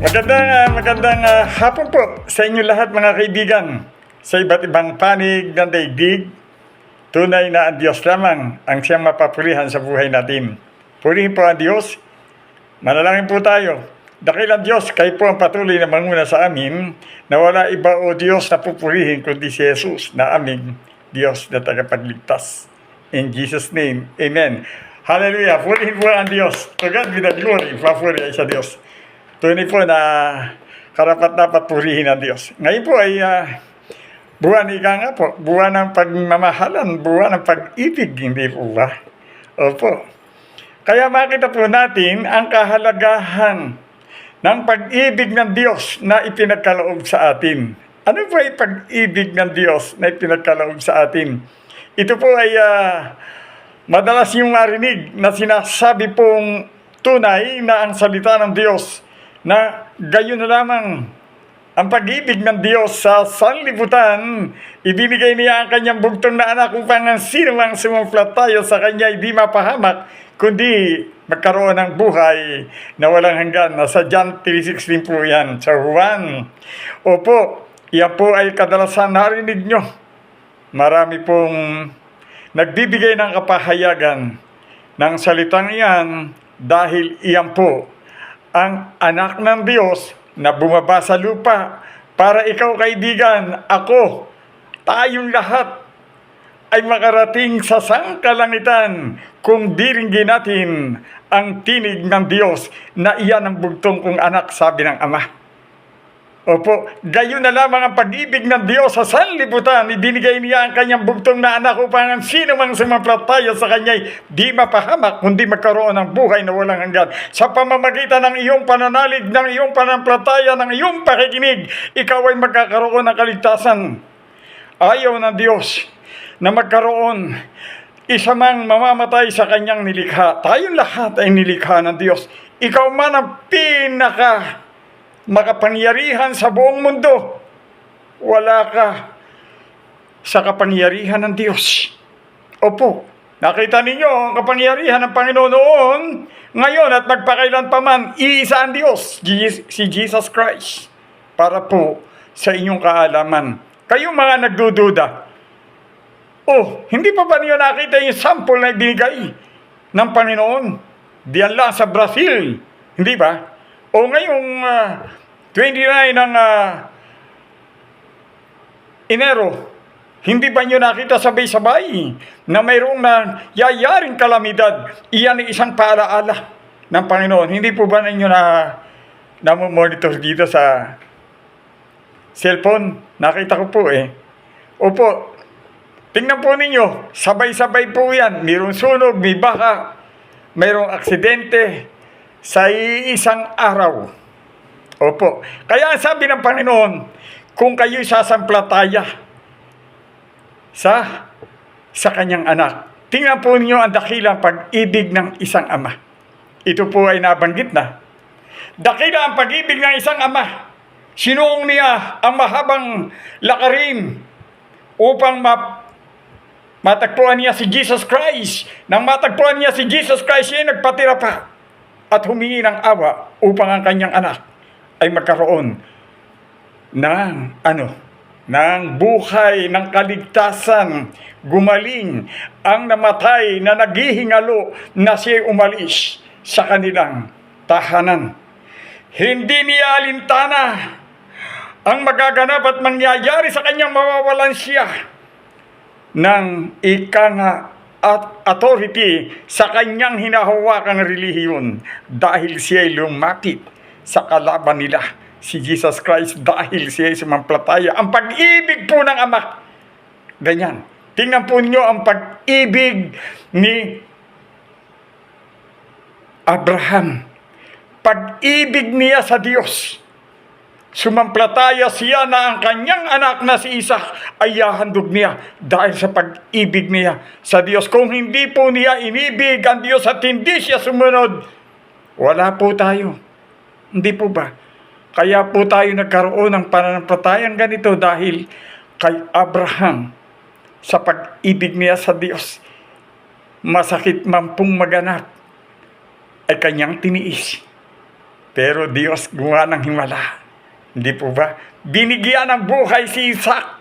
Magandang, ah, magandang ah, hapon po sa inyo lahat mga kaibigan. Sa iba't ibang panig ng daigdig, tunay na ang Diyos lamang ang siyang mapapurihan sa buhay natin. Purihin po ang Diyos. Manalangin po tayo. Dakilang Diyos, kayo po ang patuloy na manguna sa amin na wala iba o Diyos na pupurihin kundi si Jesus na aming Diyos na tagapagligtas. In Jesus' name, Amen. Hallelujah. Purihin po ang Diyos. To God be the glory. Papuri ay sa Diyos. Tunay po na karapat dapat purihin ang Diyos. Ngayon po ay ah, buwan ika nga po, buwan ng pagmamahalan, buwan ng pag-ibig, hindi po ba? Opo. Kaya makita po natin ang kahalagahan ng pag-ibig ng Diyos na ipinagkaloob sa atin. Ano po ay pag-ibig ng Diyos na ipinagkaloob sa atin? Ito po ay ah, madalas yung marinig na sinasabi pong tunay na ang salita ng Diyos na gayon na lamang ang pag-ibig ng Diyos sa sanlibutan, ibinigay niya ang kanyang bugtong na anak upang ang sino mang sumumplataya sa kanya hindi mapahamak, kundi magkaroon ng buhay na walang hanggan. Nasa John 3.16 po yan. Sa Juan. Opo, yan po ay kadalasan narinig nyo. Marami pong nagbibigay ng kapahayagan ng salitang iyan dahil iyan po ang anak ng Diyos na bumaba sa lupa para ikaw kaibigan, ako, tayong lahat ay makarating sa sangkalangitan kung diringgin natin ang tinig ng Diyos na iyan ang bugtong kong anak, sabi ng Ama. Opo, gayon na lamang ang pag-ibig ng Diyos sa sanlibutan. Ibinigay niya ang kanyang bugtong na anak upang ang sino mang sumamplataya sa kanya'y di mapahamak, kundi magkaroon ng buhay na walang hanggan. Sa pamamagitan ng iyong pananalig, ng iyong panamplataya, ng iyong pakikinig, ikaw ay magkakaroon ng kaligtasan. Ayaw ng Diyos na magkaroon isa mang mamamatay sa kanyang nilikha. Tayong lahat ay nilikha ng Diyos. Ikaw man ang pinaka makapangyarihan sa buong mundo. Wala ka sa kapangyarihan ng Diyos. Opo, nakita ninyo ang kapangyarihan ng Panginoon noon, ngayon at magpakailan pa man, iisa ang Diyos, si Jesus Christ. Para po sa inyong kaalaman. Kayong mga nagdududa, Oh, hindi pa ba niyo nakita yung sample na ibinigay ng Panginoon? Diyan lang sa Brazil. Hindi ba? O ngayong ah, 29 ng ah, Enero, hindi ba niyo nakita sabay-sabay na mayroong na yayaring kalamidad? Iyan ay isang paalaala ng Panginoon. Hindi po ba ninyo na namomonitor dito sa cellphone? Nakita ko po eh. Opo, tingnan po ninyo, sabay-sabay po yan. Mayroong sunog, may baka, mayroong aksidente sa isang araw. Opo. Kaya ang sabi ng Panginoon, kung kayo'y sasamplataya sa sa kanyang anak, tingnan po ninyo ang dakilang pag-ibig ng isang ama. Ito po ay nabanggit na. Dakila ang pag-ibig ng isang ama. Sinuong niya ang mahabang lakarin upang ma matagpuan niya si Jesus Christ. Nang matagpuan niya si Jesus Christ, siya nagpatira pa at humingi ng awa upang ang kanyang anak ay magkaroon ng ano ng buhay ng kaligtasan. Gumaling ang namatay na naghihingalo na siya umalis sa kanilang tahanan. Hindi niya alintana ang magaganap at mangyayari sa kanyang mawawalan siya ng ika nga at authority sa kanyang hinahawakang relihiyon dahil siya ay lumapit sa kalaban nila si Jesus Christ dahil siya ay sumamplataya. Ang pag-ibig po ng Ama. Ganyan. Tingnan po ninyo ang pag-ibig ni Abraham. Pag-ibig niya sa Diyos. Sumamplataya siya na ang kanyang anak na si Isaac ay yahandog niya dahil sa pag-ibig niya sa Diyos. Kung hindi po niya inibig ang Diyos at hindi siya sumunod, wala po tayo. Hindi po ba? Kaya po tayo nagkaroon ng pananampalatayang ganito dahil kay Abraham sa pag-ibig niya sa Diyos. Masakit man pong maganap ay kanyang tiniis Pero Diyos gumawa ng himala. Hindi po ba? Binigyan ng buhay si Isaac.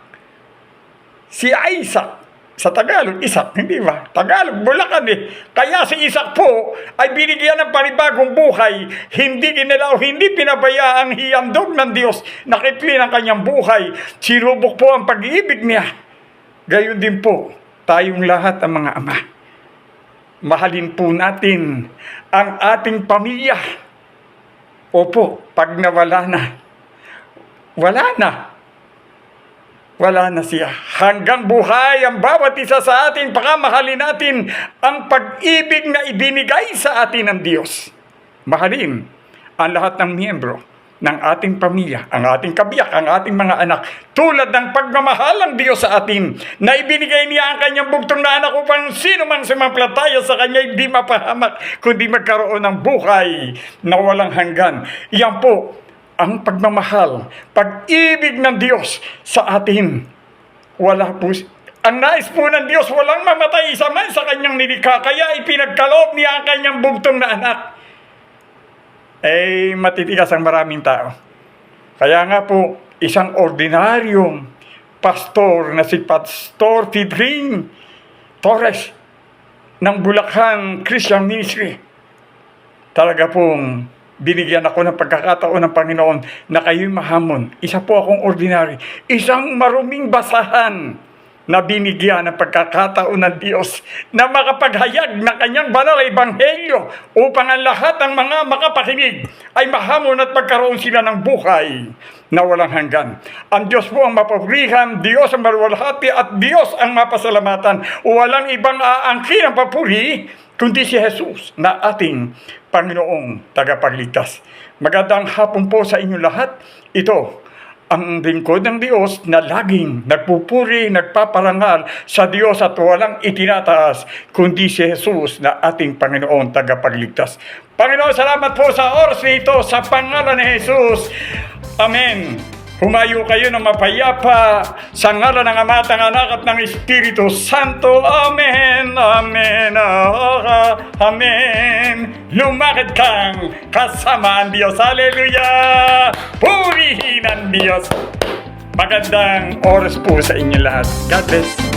Si Isaac. Sa Tagalog, Isaac, hindi ba? Tagalog, Bulacan eh. Kaya si Isaac po ay binigyan ng panibagong buhay. Hindi ginalaw, hindi pinabaya ang hiyandog ng Diyos. Nakitli ng kanyang buhay. Sinubok po ang pag-ibig niya. Gayon din po, tayong lahat ang mga ama. Mahalin po natin ang ating pamilya. Opo, pag nawala na, wala na. Wala na siya. Hanggang buhay ang bawat isa sa atin, pakamahalin natin ang pag-ibig na ibinigay sa atin ng Diyos. Mahalin ang lahat ng miyembro ng ating pamilya, ang ating kabiyak, ang ating mga anak, tulad ng pagmamahal ng Diyos sa atin, na ibinigay niya ang kanyang bugtong na anak upang sino mang sumamplataya sa kanya hindi mapahamak, kundi magkaroon ng buhay na walang hanggan. Yan po ang pagmamahal, pag-ibig ng Diyos sa atin. Wala po, ang nais po ng Diyos, walang mamatay isa man sa kanyang nilikha, kaya ipinagkaloob niya ang kanyang bugtong na anak. Eh, matitigas ang maraming tao. Kaya nga po, isang ordinaryong pastor na si Pastor Fidring Torres ng Bulacan Christian Ministry. Talaga pong binigyan ako ng pagkakataon ng Panginoon na kayo'y mahamon. Isa po akong ordinary. Isang maruming basahan na binigyan ng pagkakataon ng Diyos na makapaghayag ng kanyang banal na ebanghelyo upang ang lahat ng mga makapakinig ay mahamon at magkaroon sila ng buhay na walang hanggan. Ang Diyos po ang mapapurihan, Diyos ang maluwalhati at Diyos ang mapasalamatan. Walang ibang aangkin ang papuri kundi si Jesus na ating Panginoong tagapagligtas. Magandang hapon po sa inyo lahat. Ito ang lingkod ng Diyos na laging nagpupuri, nagpaparangal sa Diyos at walang itinataas kundi si Jesus na ating Panginoon tagapagligtas. Panginoon, salamat po sa oras nito sa pangalan ni Jesus. Amen. Humayo kayo ng mapayapa sa ngalan ng Ama at ng Anak at ng Espiritu Santo. Amen. Amen. Ah, Amen. Lumakad kang kasama ang Diyos. Hallelujah. Purihin ang Diyos. Magandang oras po sa inyo lahat. God bless.